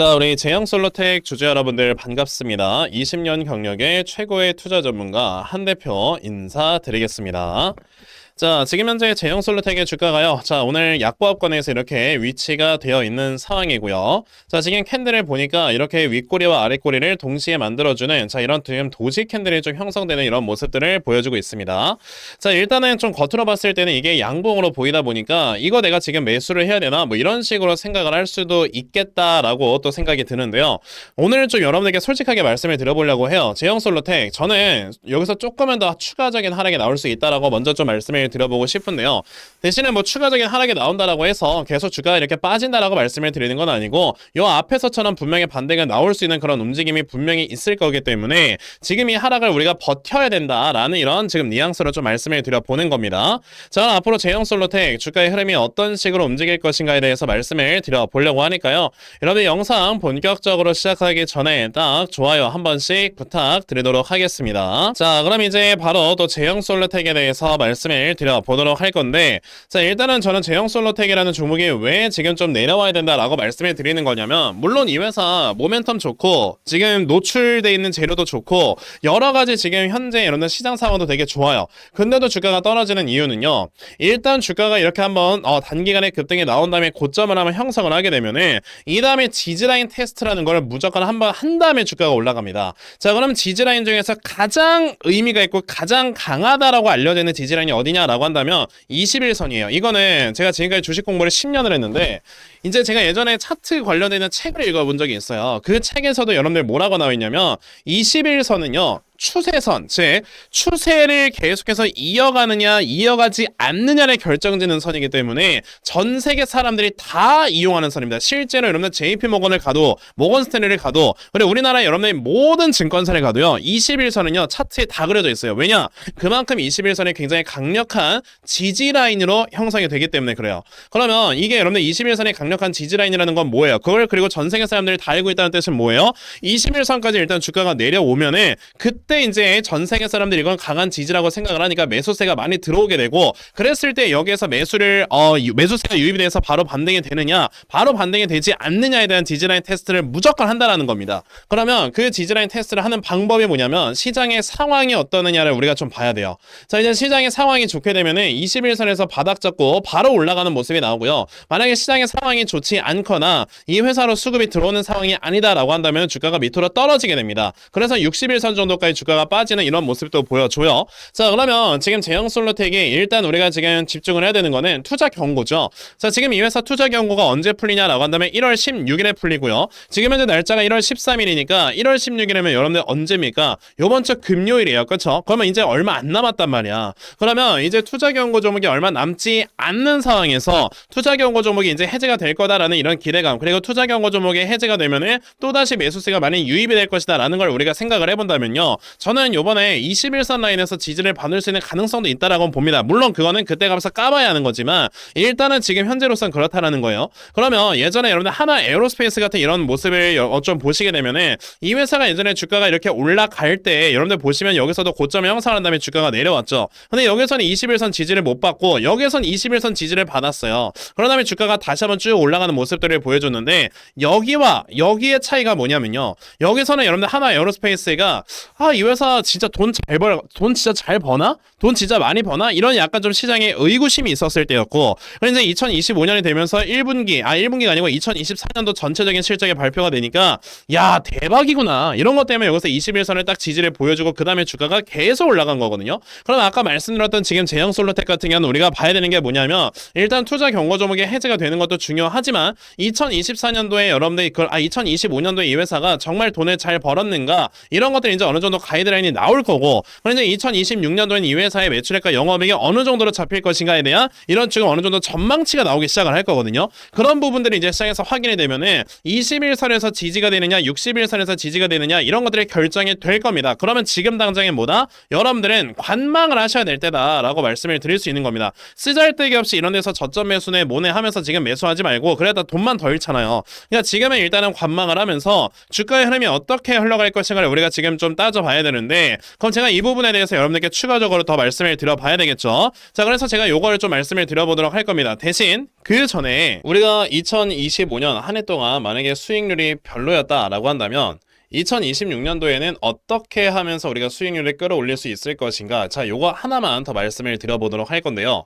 자, 우리 제형 솔로텍 주주 여러분들 반갑습니다. 20년 경력의 최고의 투자 전문가 한 대표 인사드리겠습니다. 자, 지금 현재 제형 솔로텍의 주가가요. 자, 오늘 약보합권에서 이렇게 위치가 되어 있는 상황이고요. 자, 지금 캔들을 보니까 이렇게 윗꼬리와 아랫꼬리를 동시에 만들어주는 자, 이런 지금 도지 캔들이 좀 형성되는 이런 모습들을 보여주고 있습니다. 자, 일단은 좀 겉으로 봤을 때는 이게 양봉으로 보이다 보니까 이거 내가 지금 매수를 해야 되나 뭐 이런 식으로 생각을 할 수도 있겠다라고 또 생각이 드는데요. 오늘 좀 여러분에게 솔직하게 말씀을 드려보려고 해요. 제형 솔로텍 저는 여기서 조금은 더 추가적인 하락이 나올 수 있다라고 먼저 좀 말씀을 드려보고 싶은데요. 대신에 뭐 추가적인 하락이 나온다라고 해서 계속 주가가 이렇게 빠진다라고 말씀을 드리는 건 아니고 요 앞에서처럼 분명히 반대가 나올 수 있는 그런 움직임이 분명히 있을 거기 때문에 지금 이 하락을 우리가 버텨야 된다라는 이런 지금 뉘앙스로 좀 말씀을 드려보는 겁니다. 자 앞으로 제형 솔로텍 주가의 흐름이 어떤 식으로 움직일 것인가에 대해서 말씀을 드려보려고 하니까요. 여러분 영상 본격적으로 시작하기 전에 딱 좋아요 한 번씩 부탁드리도록 하겠습니다. 자 그럼 이제 바로 또 제형 솔로텍에 대해서 말씀을 드려보도록 할 건데 자 일단은 저는 제형 솔로텍이라는 종목이 왜 지금 좀 내려와야 된다라고 말씀을 드리는 거냐면 물론 이 회사 모멘텀 좋고 지금 노출돼 있는 재료도 좋고 여러 가지 지금 현재 이런 시장 상황도 되게 좋아요. 근데도 주가가 떨어지는 이유는요. 일단 주가가 이렇게 한번 어, 단기간에 급등이 나온 다음에 고점을 한번 형성을 하게 되면은 이 다음에 지지라인 테스트라는 걸 무조건 한번 한 다음에 주가가 올라갑니다. 자 그럼 지지라인 중에서 가장 의미가 있고 가장 강하다라고 알려지는 지지라인이 어디냐 라고 한다면 21선이에요. 이거는 제가 지금까지 주식 공부를 10년을 했는데 이제 제가 예전에 차트 관련되는 책을 읽어본 적이 있어요. 그 책에서도 여러분들 뭐라고 나와 있냐면 21선은요. 추세선, 즉 추세를 계속해서 이어가느냐 이어가지 않느냐를 결정짓는 선이기 때문에 전 세계 사람들이 다 이용하는 선입니다. 실제로 여러분들 JP 모건을 가도 모건 스탠리를 가도 그리고 우리나라 여러분들 모든 증권사를 가도요. 21선은요. 차트에 다 그려져 있어요. 왜냐? 그만큼 21선이 굉장히 강력한 지지 라인으로 형성이 되기 때문에 그래요. 그러면 이게 여러분들 21선이 강 력한 지지 라인이라는 건 뭐예요? 그걸 그리고 전 세계 사람들이 다 알고 있다는 뜻은 뭐예요? 21선까지 일단 주가가 내려오면은 그때 이제 전 세계 사람들이 이건 강한 지지라고 생각을 하니까 매수세가 많이 들어오게 되고 그랬을 때 여기에서 매수를 어 유- 매수세가 유입이 돼서 바로 반등이 되느냐 바로 반등이 되지 않느냐에 대한 지지라인 테스트를 무조건 한다라는 겁니다. 그러면 그 지지라인 테스트를 하는 방법이 뭐냐면 시장의 상황이 어떠느냐를 우리가 좀 봐야 돼요. 자 이제 시장의 상황이 좋게 되면은 21선에서 바닥 잡고 바로 올라가는 모습이 나오고요. 만약에 시장의 상황이 좋지 않거나 이 회사로 수급이 들어오는 상황이 아니다라고 한다면 주가가 밑으로 떨어지게 됩니다. 그래서 61선 정도까지 주가가 빠지는 이런 모습도 보여줘요. 자 그러면 지금 제형 솔로텍이 일단 우리가 지금 집중을 해야 되는 거는 투자 경고죠. 자 지금 이 회사 투자 경고가 언제 풀리냐라고 한다면 1월 16일에 풀리고요. 지금 현재 날짜가 1월 13일이니까 1월 16일이면 여러분들 언제입니까? 요번 주 금요일이에요. 그렇죠? 그러면 이제 얼마 안 남았단 말이야. 그러면 이제 투자 경고 종목이 얼마 남지 않는 상황에서 투자 경고 종목이 이제 해제가 될 거다라는 이런 기대감 그리고 투자 경고 종목이 해제가 되면은 또다시 매수세가 많이 유입이 될 것이다라는 걸 우리가 생각을 해본다면요. 저는 요번에 21선 라인에서 지지를 받을 수 있는 가능성도 있다라고 봅니다. 물론 그거는 그때 가서 까봐야 하는 거지만 일단은 지금 현재로선 그렇다라는 거예요. 그러면 예전에 여러분들 하나 에어로스페이스 같은 이런 모습을 어, 좀 보시게 되면은 이 회사가 예전에 주가가 이렇게 올라갈 때 여러분들 보시면 여기서도 고점을 형성한 다음에 주가가 내려왔죠. 근데 여기서는 21선 지지를 못 받고 여기선 21선 지지를 받았어요. 그런 다음에 주가가 다시 한번 쭉 올라가는 모습들을 보여줬는데 여기와 여기의 차이가 뭐냐면요. 여기서는 여러분들 하나 에어로스페이스가 아 이 회사 진짜 돈 잘 벌, 돈 진짜 잘 버나? 돈 진짜 많이 버나? 이런 약간 좀 시장에 의구심이 있었을 때였고 그런데 이제 2025년이 되면서 1분기 아 1분기가 아니고 2024년도 전체적인 실적이 발표가 되니까 야 대박이구나 이런 것 때문에 여기서 21선을 딱 지지를 보여주고 그 다음에 주가가 계속 올라간 거거든요. 그럼 아까 말씀드렸던 지금 제형 솔로텍 같은 경우는 우리가 봐야 되는 게 뭐냐면 일단 투자 경고 종목이 해제가 되는 것도 중요 하지만 2024년도에 여러분들이 그걸 아 2025년도에 이 회사가 정말 돈을 잘 벌었는가 이런 것들이 이제 어느 정도 가이드라인이 나올 거고 그런데 2026년도에는 이 회사의 매출액과 영업이익이 어느 정도로 잡힐 것인가에 대한 이런 지금 어느 정도 전망치가 나오기 시작을 할 거거든요. 그런 부분들이 이제 시장에서 확인이 되면은 21선에서 지지가 되느냐 61선에서 지지가 되느냐 이런 것들이 결정이 될 겁니다. 그러면 지금 당장에 뭐다? 여러분들은 관망을 하셔야 될 때다라고 말씀을 드릴 수 있는 겁니다. 쓰잘데기 없이 이런 데서 저점 매수네 뭐네 하면서 지금 매수하지 말고 되고 그래도 돈만 더 잃잖아요. 그러니까 지금은 일단은 관망을 하면서 주가의 흐름이 어떻게 흘러갈 것인가를 우리가 지금 좀 따져봐야 되는데 그럼 제가 이 부분에 대해서 여러분들께 추가적으로 더 말씀을 드려봐야 되겠죠. 자 그래서 제가 요거를 좀 말씀을 드려보도록 할 겁니다. 대신 그 전에 우리가 2025년 한 해 동안 만약에 수익률이 별로였다라고 한다면 2026년도에는 어떻게 하면서 우리가 수익률을 끌어올릴 수 있을 것인가? 자, 요거 하나만 더 말씀을 드려보도록 할 건데요.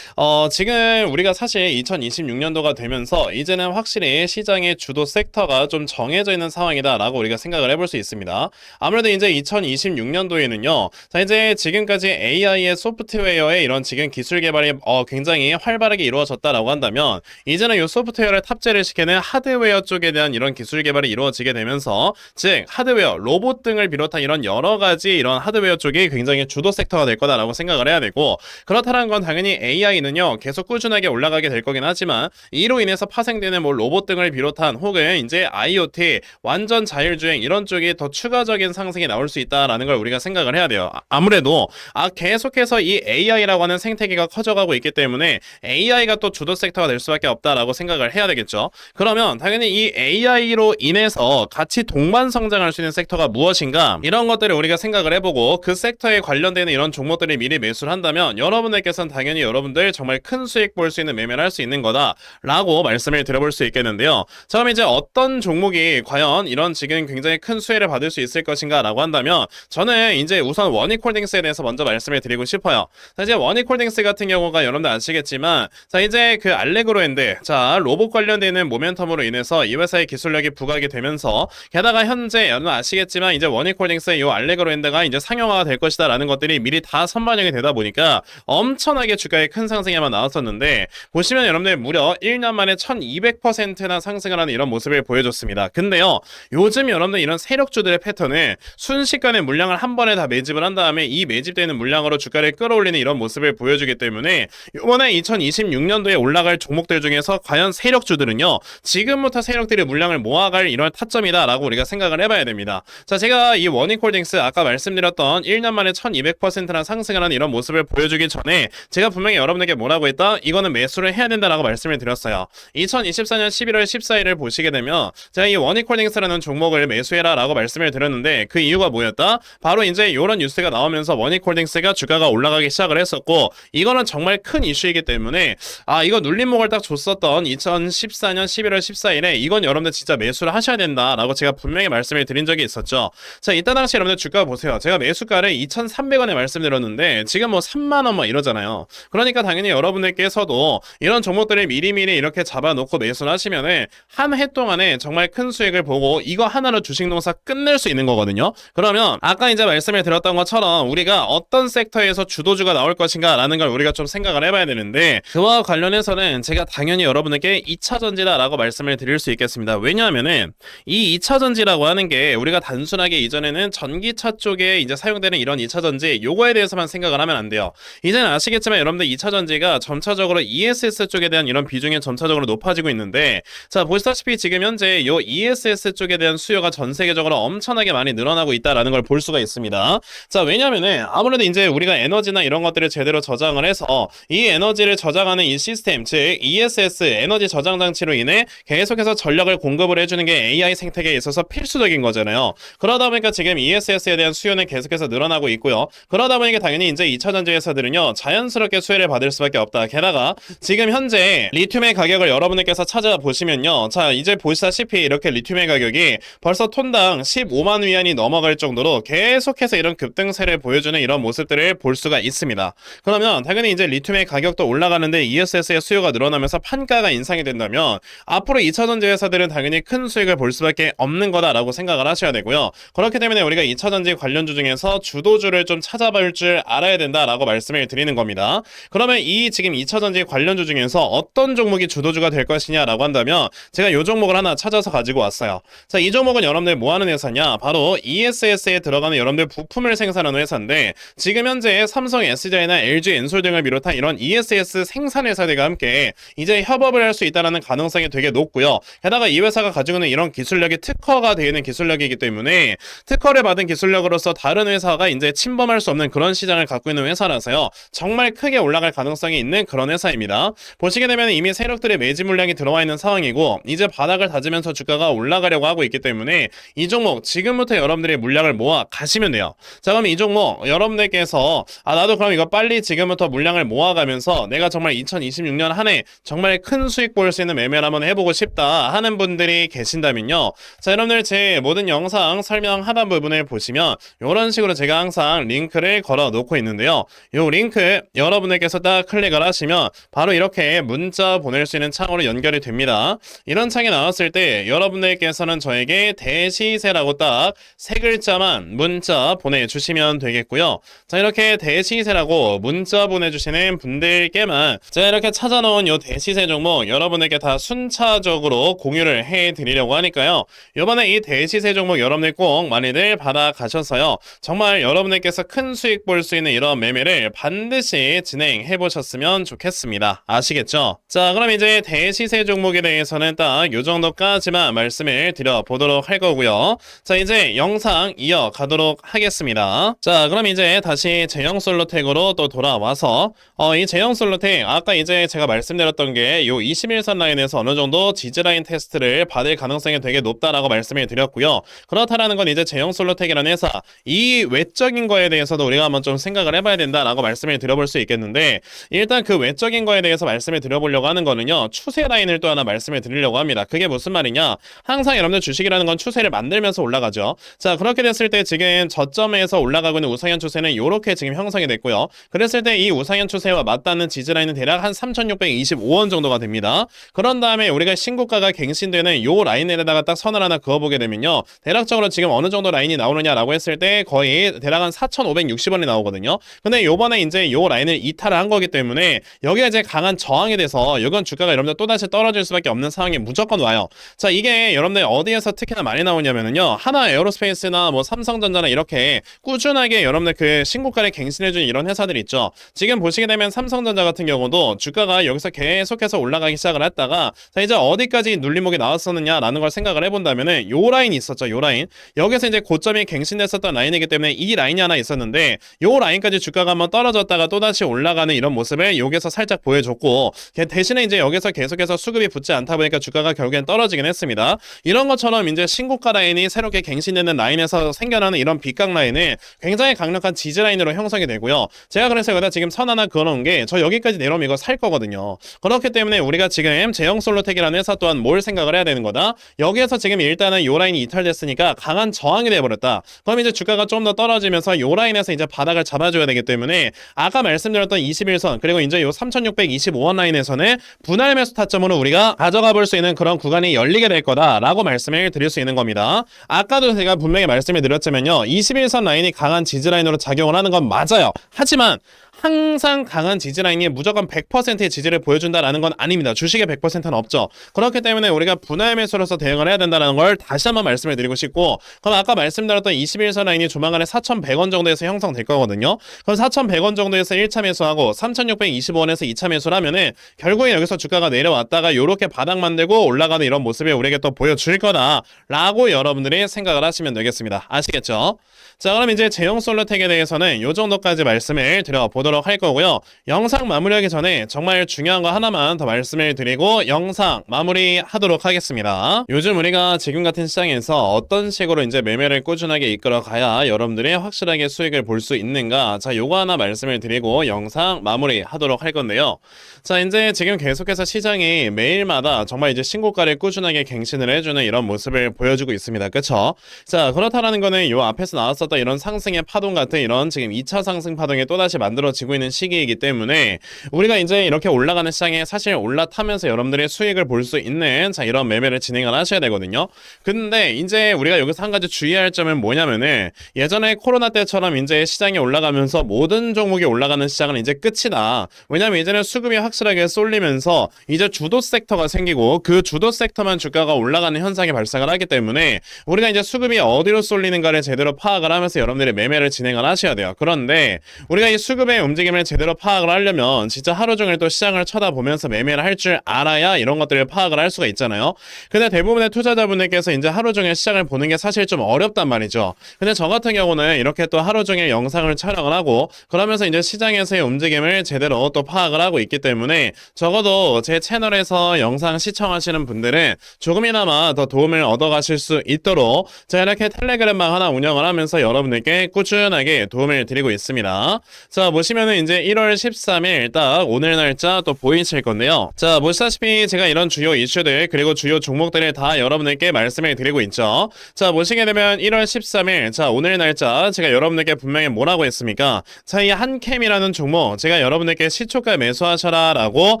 어, 지금 우리가 사실 2026년도가 되면서 이제는 확실히 시장의 주도 섹터가 좀 정해져 있는 상황이다라고 우리가 생각을 해볼 수 있습니다. 아무래도 이제 2026년도에는요. 자, 이제 지금까지 AI의 소프트웨어의 이런 지금 기술 개발이 어, 굉장히 활발하게 이루어졌다라고 한다면 이제는 이 소프트웨어를 탑재를 시키는 하드웨어 쪽에 대한 이런 기술 개발이 이루어지게 되면서 즉 하드웨어, 로봇 등을 비롯한 이런 여러 가지 이런 하드웨어 쪽이 굉장히 주도 섹터가 될 거다라고 생각을 해야 되고 그렇다는 건 당연히 AI는요 계속 꾸준하게 올라가게 될 거긴 하지만 이로 인해서 파생되는 뭐 로봇 등을 비롯한 혹은 이제 IoT 완전 자율주행 이런 쪽이 더 추가적인 상승이 나올 수 있다라는 걸 우리가 생각을 해야 돼요. 아- 아무래도 아 계속해서 이 AI라고 하는 생태계가 커져가고 있기 때문에 AI가 또 주도 섹터가 될 수밖에 없다라고 생각을 해야 되겠죠. 그러면 당연히 이 AI로 인해서 같이 동반 성장 할 수 있는 섹터가 무엇인가 이런 것들을 우리가 생각을 해보고 그 섹터에 관련되는 이런 종목들을 미리 매수를 한다면 여러분들께서는 당연히 여러분들 정말 큰 수익 볼 수 있는 매매를 할 수 있는 거다 라고 말씀을 드려볼 수 있겠는데요. 자 그럼 이제 어떤 종목이 과연 이런 지금 굉장히 큰 수혜를 받을 수 있을 것인가 라고 한다면 저는 이제 우선 원익홀딩스에 대해서 먼저 말씀을 드리고 싶어요. 자 이제 원익홀딩스 같은 경우가 여러분들 아시겠지만 자 이제 그 알레그로엔드 자 로봇 관련되는 모멘텀으로 인해서 이 회사의 기술력이 부각이 되면서 게다가 현재 여러분 아시겠지만 이제 원익홀딩스의 이 알레그로 엔드가 이제 상용화가 될 것이다 라는 것들이 미리 다 선반영이 되다 보니까 엄청나게 주가에 큰 상승에만 나왔었는데 보시면 여러분들 무려 1년 만에 1200%나 상승을 하는 이런 모습을 보여줬습니다. 근데요 요즘 여러분들 이런 세력주들의 패턴은 순식간에 물량을 한 번에 다 매집을 한 다음에 이 매집되는 물량으로 주가를 끌어올리는 이런 모습을 보여주기 때문에 이번에 2026년도에 올라갈 종목들 중에서 과연 세력주들은요 지금부터 세력들이 물량을 모아갈 이런 타점이다라고 우리가 생각을 해봐 야 됩니다. 자 제가 이 원익홀딩스 아까 말씀드렸던 1년 만에 1200%나 상승을 하는 이런 모습을 보여주기 전에 제가 분명히 여러분에게 뭐라고 했다? 이거는 매수를 해야 된다라고 말씀을 드렸어요. 2024년 11월 14일을 보시게 되면 제가 이 원익홀딩스라는 종목을 매수해라 라고 말씀을 드렸는데 그 이유가 뭐였다? 바로 이제 이런 뉴스가 나오면서 원익홀딩스가 주가가 올라가기 시작을 했었고 이거는 정말 큰 이슈이기 때문에 아 이거 눌림목을 딱 줬었던 2014년 11월 14일에 이건 여러분들 진짜 매수를 하셔야 된다라고 제가 분명히 말씀을 드린 적이 있었죠. 자 이때 당시 여러분들 주가 보세요. 제가 매수가를 2,300원에 말씀드렸는데 지금 뭐 3만 원 뭐 이러잖아요. 그러니까 당연히 여러분들께서도 이런 종목들을 미리미리 이렇게 잡아놓고 매수를 하시면은 한 해 동안에 정말 큰 수익을 보고 이거 하나로 주식 농사 끝낼 수 있는 거거든요. 그러면 아까 이제 말씀을 드렸던 것처럼 우리가 어떤 섹터에서 주도주가 나올 것인가라는 걸 우리가 좀 생각을 해봐야 되는데 그와 관련해서는 제가 당연히 여러분에게 2차 전지다라고 말씀을 드릴 수 있겠습니다. 왜냐하면은 이 2차 전지라고 하는 게 우리가 단순하게 이전에는 전기차 쪽에 이제 사용되는 이런 2차 전지 요거에 대해서만 생각을 하면 안 돼요. 이제는 아시겠지만 여러분들 2차 전지가 점차적으로 ESS 쪽에 대한 이런 비중이 점차적으로 높아지고 있는데 자 보시다시피 지금 현재 요 ESS 쪽에 대한 수요가 전 세계적으로 엄청나게 많이 늘어나고 있다라는 걸 볼 수가 있습니다. 자 왜냐면은 아무래도 이제 우리가 에너지나 이런 것들을 제대로 저장을 해서 이 에너지를 저장하는 이 시스템 즉 ESS 에너지 저장 장치로 인해 계속해서 전력을 공급을 해주는 게 AI 생태계에 있어서 필수적인 거잖아요. 그러다 보니까 지금 ESS에 대한 수요는 계속해서 늘어나고 있고요. 그러다 보니까 당연히 이제 2차 전지 회사들은요 자연스럽게 수혜를 받을 수밖에 없다. 게다가 지금 현재 리튬의 가격을 여러분들께서 찾아보시면요. 자 이제 보시다시피 이렇게 리튬의 가격이 벌써 톤당 15만 위안이 넘어갈 정도로 계속해서 이런 급등세를 보여주는 이런 모습들을 볼 수가 있습니다. 그러면 당연히 이제 리튬의 가격도 올라가는데 ESS의 수요가 늘어나면서 판가가 인상이 된다면 앞으로 2차 전지 회사들은 당연히 큰 수익을 볼 수밖에 없는 거다라고 생각을 하셔야 되고요. 그렇기 때문에 우리가 2차 전지 관련주 중에서 주도주를 좀 찾아볼 줄 알아야 된다라고 말씀을 드리는 겁니다. 그러면 이 지금 2차 전지 관련주 중에서 어떤 종목이 주도주가 될 것이냐라고 한다면 제가 이 종목을 하나 찾아서 가지고 왔어요. 자, 이 종목은 여러분들 뭐 하는 회사냐? 바로 ESS에 들어가는 여러분들 부품을 생산하는 회사인데 지금 현재 삼성 SDI나 LG 엔솔 등을 비롯한 이런 ESS 생산 회사들과 함께 이제 협업을 할 수 있다는 가능성이 되게 높고요. 게다가 이 회사가 가지고 있는 이런 기술력이 특화가 되어 있는 기술 력이기 때문에 특허를 받은 기술력으로서 다른 회사가 이제 침범할 수 없는 그런 시장을 갖고 있는 회사라서요. 정말 크게 올라갈 가능성이 있는 그런 회사입니다. 보시게 되면 이미 세력들의 매집 물량이 들어와 있는 상황이고 이제 바닥을 다지면서 주가가 올라가려고 하고 있기 때문에 이 종목 지금부터 여러분들이 물량을 모아 가시면 돼요. 자 그럼 이 종목 여러분들께서 아 나도 그럼 이거 빨리 지금부터 물량을 모아가면서 내가 정말 2026년 한 해 정말 큰 수익 볼 수 있는 매매를 한번 해보고 싶다 하는 분들이 계신다면요. 자 여러분들 제 모든 영상 설명 하단 부분을 보시면 이런 식으로 제가 항상 링크를 걸어 놓고 있는데요. 이 링크 여러분들께서 딱 클릭을 하시면 바로 이렇게 문자 보낼 수 있는 창으로 연결이 됩니다. 이런 창이 나왔을 때 여러분들께서는 저에게 대시세라고 딱 세 글자만 문자 보내주시면 되겠고요. 자 이렇게 대시세라고 문자 보내주시는 분들께만 제가 이렇게 찾아 놓은 요 대시세 종목 여러분에게 다 순차적으로 공유를 해드리려고 하니까요. 이번에 이 대시 세 종목 여러분들 꼭 많이들 받아가셔서요. 정말 여러분들께서 큰 수익 볼 수 있는 이런 매매를 반드시 진행해 보셨으면 좋겠습니다. 아시겠죠? 자 그럼 이제 대시세 종목에 대해서는 딱 요 정도까지만 말씀을 드려보도록 할 거고요. 자 이제 영상 이어가도록 하겠습니다. 자 그럼 이제 다시 제형 솔로텍으로 또 돌아와서 어, 이 제형 솔로텍 아까 이제 제가 말씀드렸던 게 요 21선 라인에서 어느 정도 지지 라인 테스트를 받을 가능성이 되게 높다라고 말씀을 드렸고요. 그렇다라는 건 이제 제형 솔로텍이라는 회사 이 외적인 거에 대해서도 우리가 한번 좀 생각을 해봐야 된다라고 말씀을 드려볼 수 있겠는데 일단 그 외적인 거에 대해서 말씀을 드려보려고 하는 거는요 추세 라인을 또 하나 말씀을 드리려고 합니다. 그게 무슨 말이냐? 항상 여러분들 주식이라는 건 추세를 만들면서 올라가죠. 자 그렇게 됐을 때 지금 저점에서 올라가고 있는 우상현 추세는 이렇게 지금 형성이 됐고요. 그랬을 때 이 우상현 추세와 맞닿는 지지 라인은 대략 한 3,625원 정도가 됩니다. 그런 다음에 우리가 신고가가 갱신되는 요 라인에다가 딱 선을 하나 그어보게 되면요. 대략적으로 지금 어느 정도 라인이 나오느냐라고 했을 때 거의 대략 한 4,560원이 나오거든요. 근데 요번에 이제 요 라인을 이탈을 한 거기 때문에 여기가 이제 강한 저항이 돼서 이건 주가가 여러분들 또다시 떨어질 수밖에 없는 상황이 무조건 와요. 자, 이게 여러분들 어디에서 특히나 많이 나오냐면은요. 하나 에어로스페이스나 뭐 삼성전자나 이렇게 꾸준하게 여러분들 그 신고가를 갱신해준 이런 회사들 있죠. 지금 보시게 되면 삼성전자 같은 경우도 주가가 여기서 계속해서 올라가기 시작을 했다가 자, 이제 어디까지 눌림목이 나왔었느냐라는 걸 생각을 해본다면은 요 라인 이 있었죠. 요 라인. 여기서 이제 고점이 갱신됐었던 라인이기 때문에 이 라인이 하나 있었는데 요 라인까지 주가가 한번 떨어졌다가 또다시 올라가는 이런 모습을 여기서 살짝 보여줬고 걔 대신에 이제 여기서 계속해서 수급이 붙지 않다 보니까 주가가 결국엔 떨어지긴 했습니다. 이런 것처럼 이제 신고가 라인이 새롭게 갱신되는 라인에서 생겨나는 이런 빗각 라인은 굉장히 강력한 지지 라인으로 형성이 되고요. 제가 그래서 여기다 지금 선 하나 그어놓은 게 저 여기까지 내려오면 이거 살 거거든요. 그렇기 때문에 우리가 지금 제형 솔로텍이라는 회사 또한 뭘 생각을 해야 되는 거다. 여기에서 지금 일단은 요 라인이 이탈됐으니까 강한 저항이 돼버렸다. 그럼 이제 주가가 좀 더 떨어지면서 요 라인에서 이제 바닥을 잡아줘야 되기 때문에 아까 말씀드렸던 21선 그리고 이제 요 3625원 라인에서는 분할 매수 타점으로 우리가 가져가 볼 수 있는 그런 구간이 열리게 될 거다라고 말씀을 드릴 수 있는 겁니다. 아까도 제가 분명히 말씀을 드렸지만요. 21선 라인이 강한 지지 라인으로 작용을 하는 건 맞아요. 하지만 항상 강한 지지라인이 무조건 100%의 지지를 보여준다라는 건 아닙니다. 주식의 100%는 없죠. 그렇기 때문에 우리가 분할 매수로서 대응을 해야 된다는 걸 다시 한번 말씀을 드리고 싶고 그럼 아까 말씀드렸던 21선 라인이 조만간에 4,100원 정도에서 형성될 거거든요. 그럼 4,100원 정도에서 1차 매수하고 3,625원에서 2차 매수를 하면은 결국에 여기서 주가가 내려왔다가 요렇게 바닥 만들고 올라가는 이런 모습을 우리에게 또 보여줄 거다라고 여러분들이 생각을 하시면 되겠습니다. 아시겠죠? 자 그럼 이제 제형 솔로텍에 대해서는 요 정도까지 말씀을 드려보 도록 할 거고요. 영상 마무리하기 전에 정말 중요한 거 하나만 더 말씀을 드리고 영상 마무리하도록 하겠습니다. 요즘 우리가 지금 같은 시장에서 어떤 식으로 이제 매매를 꾸준하게 이끌어 가야 여러분들이 확실하게 수익을 볼 수 있는가 자 요거 하나 말씀을 드리고 영상 마무리하도록 할 건데요. 자 이제 지금 계속해서 시장이 매일마다 정말 이제 신고가를 꾸준하게 갱신을 해주는 이런 모습을 보여주고 있습니다. 그쵸? 자 그렇다라는 거는 요 앞에서 나왔었던 이런 상승의 파동 같은 이런 지금 2차 상승 파동이 또다시 만들어 지고 있는 시기이기 때문에 우리가 이제 이렇게 올라가는 시장에 사실 올라타면서 여러분들의 수익을 볼 수 있는 자 이런 매매를 진행을 하셔야 되거든요. 근데 이제 우리가 여기서 한 가지 주의할 점은 뭐냐면은 예전에 코로나 때처럼 이제 시장이 올라가면서 모든 종목이 올라가는 시장은 이제 끝이다. 왜냐면 이제는 수급이 확실하게 쏠리면서 이제 주도 섹터가 생기고 그 주도 섹터만 주가가 올라가는 현상이 발생을 하기 때문에 우리가 이제 수급이 어디로 쏠리는가를 제대로 파악을 하면서 여러분들이 매매를 진행을 하셔야 돼요. 그런데 우리가 이 수급의 움직임을 제대로 파악을 하려면 진짜 하루 종일 또 시장을 쳐다보면서 매매를 할 줄 알아야 이런 것들을 파악을 할 수가 있잖아요. 근데 대부분의 투자자분들께서 이제 하루 종일 시장을 보는 게 사실 좀 어렵단 말이죠. 근데 저 같은 경우는 이렇게 또 하루 종일 영상을 촬영을 하고 그러면서 이제 시장에서의 움직임을 제대로 또 파악을 하고 있기 때문에 적어도 제 채널에서 영상 시청하시는 분들은 조금이나마 더 도움을 얻어가실 수 있도록 제가 이렇게 텔레그램방 하나 운영을 하면서 여러분들께 꾸준하게 도움을 드리고 있습니다. 자, 보시 면은 이제 1월 13일 딱 오늘 날짜 또 보이실 건데요. 자, 보시다시피 제가 이런 주요 이슈들 그리고 주요 종목들을 다 여러분들께 말씀을 드리고 있죠. 자, 보시게 되면 1월 13일 자, 오늘 날짜 제가 여러분들께 분명히 뭐라고 했습니까? 자, 이 한캠이라는 종목 제가 여러분들께 시초가 매수하셔라 라고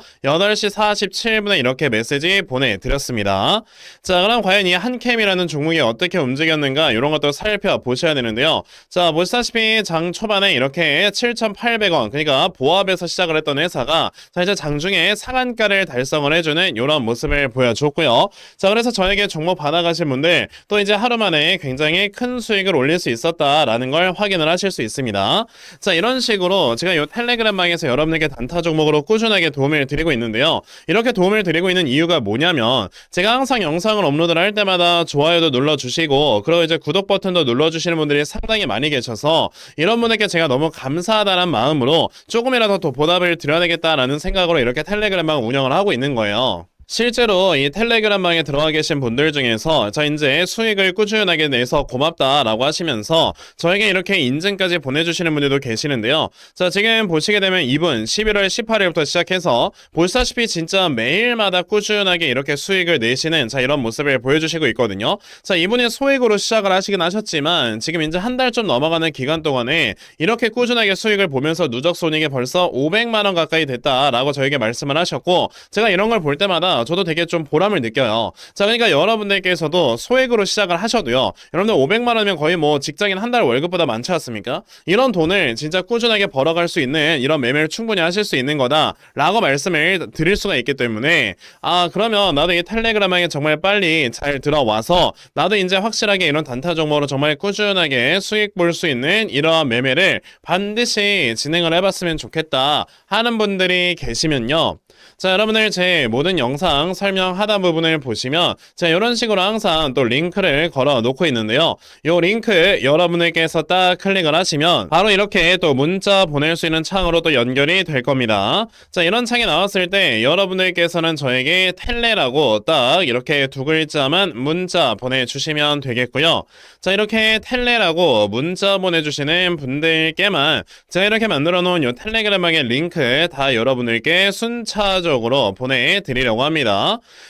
8시 47분에 이렇게 메시지 보내드렸습니다. 자, 그럼 과연 이 한캠이라는 종목이 어떻게 움직였는가 이런 것도 살펴보셔야 되는데요. 자, 보시다시피 장 초반에 이렇게 7,800원 그러니까 보합에서 시작을 했던 회사가 자 이제 장중에 상한가를 달성을 해주는 이런 모습을 보여줬고요. 자 그래서 저에게 종목 받아가신 분들 또 이제 하루 만에 굉장히 큰 수익을 올릴 수 있었다라는 걸 확인을 하실 수 있습니다. 자 이런 식으로 제가 이 텔레그램방에서 여러분에게 단타 종목으로 꾸준하게 도움을 드리고 있는데요. 이렇게 도움을 드리고 있는 이유가 뭐냐면 제가 항상 영상을 업로드를 할 때마다 좋아요도 눌러주시고 그리고 이제 구독 버튼도 눌러주시는 분들이 상당히 많이 계셔서 이런 분에게 제가 너무 감사하다는 마음 으로 조금이라도 더 보답을 드려야 되겠다라는 생각으로 이렇게 텔레그램방 운영을 하고 있는 거예요. 실제로 이 텔레그램방에 들어와 계신 분들 중에서 저 이제 수익을 꾸준하게 내서 고맙다라고 하시면서 저에게 이렇게 인증까지 보내주시는 분들도 계시는데요. 자 지금 보시게 되면 이분 11월 18일부터 시작해서 보시다시피 진짜 매일마다 꾸준하게 이렇게 수익을 내시는 자 이런 모습을 보여주시고 있거든요. 자 이분이 소액으로 시작을 하시긴 하셨지만 지금 이제 한 달 좀 넘어가는 기간 동안에 이렇게 꾸준하게 수익을 보면서 누적 손익이 벌써 500만 원 가까이 됐다라고 저에게 말씀을 하셨고 제가 이런 걸 볼 때마다 저도 되게 좀 보람을 느껴요. 자, 그러니까 여러분들께서도 소액으로 시작을 하셔도요. 여러분들 500만 원이면 거의 뭐 직장인 한 달 월급보다 많지 않습니까? 이런 돈을 진짜 꾸준하게 벌어갈 수 있는 이런 매매를 충분히 하실 수 있는 거다라고 말씀을 드릴 수가 있기 때문에 아 그러면 나도 이 텔레그램에 정말 빨리 잘 들어와서 나도 이제 확실하게 이런 단타 종목으로 정말 꾸준하게 수익 볼 수 있는 이러한 매매를 반드시 진행을 해봤으면 좋겠다 하는 분들이 계시면요. 자, 여러분들 제 모든 영상 설명 하단 부분을 보시면 자, 이런 식으로 항상 또 링크를 걸어 놓고 있는데요. 이 링크 여러분들께서 딱 클릭을 하시면 바로 이렇게 또 문자 보낼 수 있는 창으로 또 연결이 될 겁니다. 자, 이런 창이 나왔을 때 여러분들께서는 저에게 텔레라고 딱 이렇게 두 글자만 문자 보내주시면 되겠고요. 자, 이렇게 텔레라고 문자 보내주시는 분들께만 제가 이렇게 만들어 놓은 이 텔레그램방의 링크 다 여러분들께 순차적으로 보내드리려고 합니다.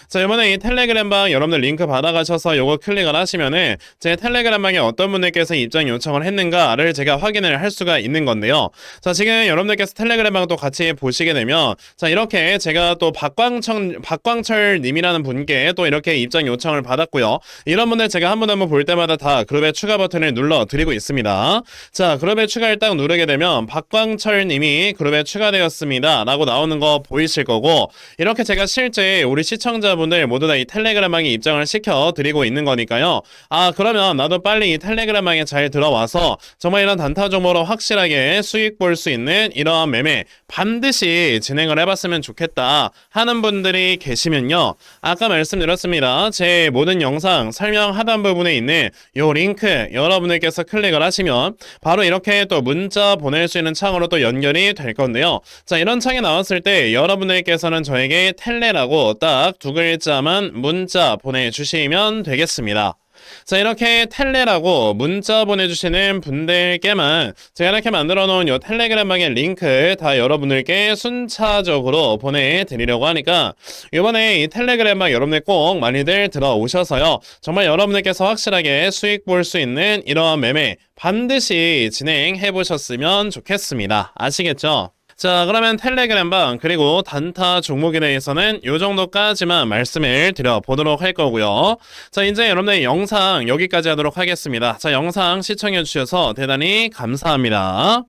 자, 이번에 이 텔레그램 방 여러분들 링크 받아가셔서 요거 클릭을 하시면은 제 텔레그램 방에 어떤 분들께서 입장 요청을 했는가를 제가 확인을 할 수가 있는 건데요. 자, 지금 여러분들께서 텔레그램 방도 같이 보시게 되면 자, 이렇게 제가 또 박광철, 박광철 님이라는 분께 또 이렇게 입장 요청을 받았고요. 이런 분들 제가 한 분 한 분 볼 때마다 다 그룹에 추가 버튼을 눌러 드리고 있습니다. 자, 그룹에 추가를 딱 누르게 되면 박광철 님이 그룹에 추가되었습니다. 라고 나오는 거 보이실 거고 이렇게 제가 실제 우리 시청자분들 모두 다 이 텔레그램방에 입장을 시켜 드리고 있는 거니까요. 아, 그러면 나도 빨리 이 텔레그램방에 잘 들어와서 정말 이런 단타 정보로 확실하게 수익 볼 수 있는 이러한 매매 반드시 진행을 해봤으면 좋겠다 하는 분들이 계시면요. 아까 말씀드렸습니다. 제 모든 영상 설명 하단 부분에 있는 요 링크 여러분들께서 클릭을 하시면 바로 이렇게 또 문자 보낼 수 있는 창으로 또 연결이 될 건데요. 자, 이런 창이 나왔을 때 여러분들께서는 저에게 텔레라 고 딱 두 글자만 문자 보내주시면 되겠습니다. 자 이렇게 텔레라고 문자 보내주시는 분들께만 제가 이렇게 만들어 놓은 요 텔레그램방의 링크 다 여러분들께 순차적으로 보내드리려고 하니까 이번에 이 텔레그램방 여러분들 꼭 많이들 들어오셔서요 정말 여러분들께서 확실하게 수익 볼 수 있는 이러한 매매 반드시 진행해 보셨으면 좋겠습니다 아시겠죠? 자, 그러면 텔레그램방 그리고 단타 종목에 대해서는 이 정도까지만 말씀을 드려보도록 할 거고요. 자, 이제 여러분의 영상 여기까지 하도록 하겠습니다. 자, 영상 시청해 주셔서 대단히 감사합니다.